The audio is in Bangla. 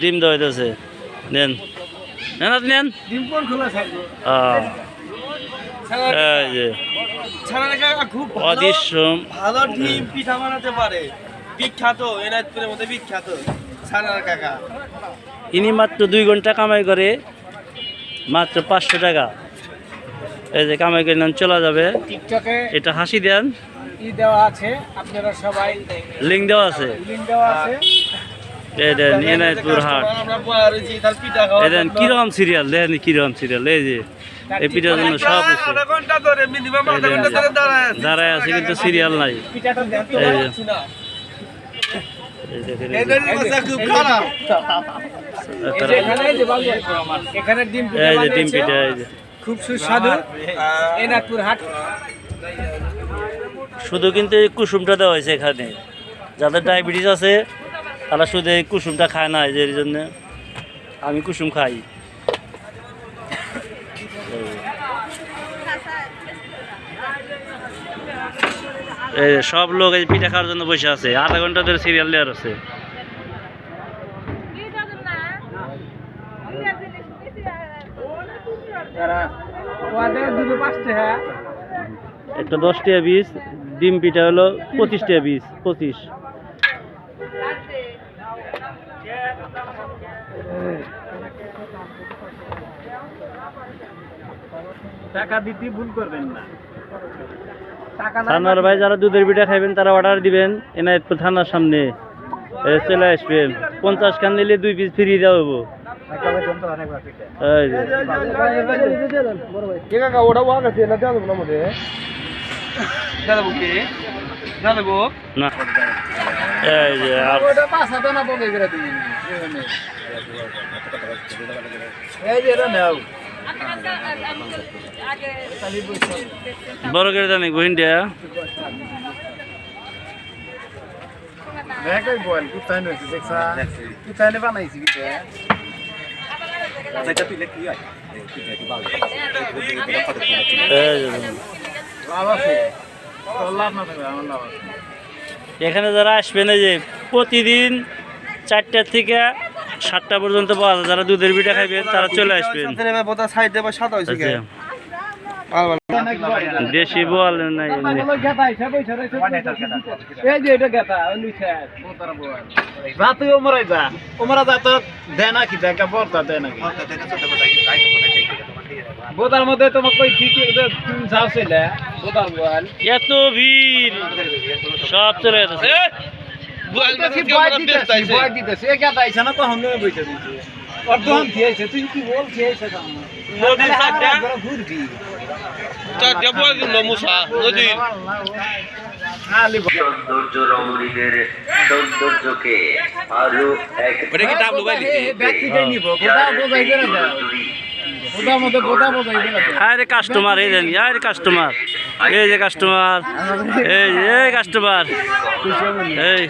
ডিম দেওয়া হইতেছে। নেন। নেন আপনি নেন। ভালো। অদিশ্যম ভালো ডিম পিঠা বানাতে পারে। বিখ্যাত এনায়তপুরের মধ্যে বিখ্যাত ছানার কাকা ইনি মাত্র দুই ঘণ্টা কামাই করে মাত্র পাঁচশো টাকা। এই যে কামাই করে নেন চলে যাবে। টিকটকে এটা হাসি দেন। ই দেওয়া আছে আপনারা সবাই লিঙ্ক দেওয়া আছে। লিঙ্ক দেওয়া আছে। এই দেন এনায়তপুর হাট আমরা বয়া রয়েছি তার পিঠা খাওয়া এই দেন কীরকম সিরিয়াল দেখেন কীরকম সিরিয়াল এই যে এই পিঠার জন্য সব হচ্ছে আধা ঘণ্টা ধরে মিনিমাম আধা এই যে, ঘণ্টা ধরে দাঁড়ায় আছে। কিন্তু সিরিয়াল নাই। দেন। এই যে ডিম পিঠা এই যে খুব সুস্বাদু। হাট শুধু কিন্তু এই কুসুমটা দেওয়া হয়েছে এখানে। যাদের ডায়াবেটিস আছে তারা শুধু এই কুসুমটা খায় না এর জন্য আমি কুসুম খাই। সব লোক এই পিঠা খাওয়ার জন্য বসে আছে, আধা ঘণ্টা ধরে সিরিয়াল দেওয়ার আছে একটা দশ টাকা পিস ডিম পিঠা হলো পঁচিশ টাকা পিস পঁচিশ। টাকা দিতে ভুল করবেন না। টাকা না থানার ভাই যারা দুধের পিঠা খাইবেন তারা অর্ডার দিবেন। এনায়তপুর থানার সামনে। চলে আসবেন পঞ্চাশ খান নিলে দুই পিস ফ্রি দেওয়া হব না কি না বড় করে জানি গহিনটা দেখই বল কোথায় নইছে দেখছা? বানাইছি কি এই আছে? তোর না আমার এখানে যারা আসবেন এই যে প্রতিদিন চারটা থেকে সাতটা পর্যন্ত পাওয়া যায়। যারা দুধের পিঠা খাইবেন তারা চলে আসবেন আচ্ছা। দেশি বল নাই বোতার মধ্যে তোমাকে এত ভিড়। সব চলে যাচ্ছে ভয় দিতেছি এ না দিছে দিয়েছে তুই কি বল সৌন্দর্য রমণীদের সৌন্দর্যকে আরও এক ওটা কি ভাই ব্যক্তিকে নিব বোঝাই কাস্টমার এই দেন আরে কাস্টমার এই যে কাস্টমার এই যে এই কাস্টমার এই।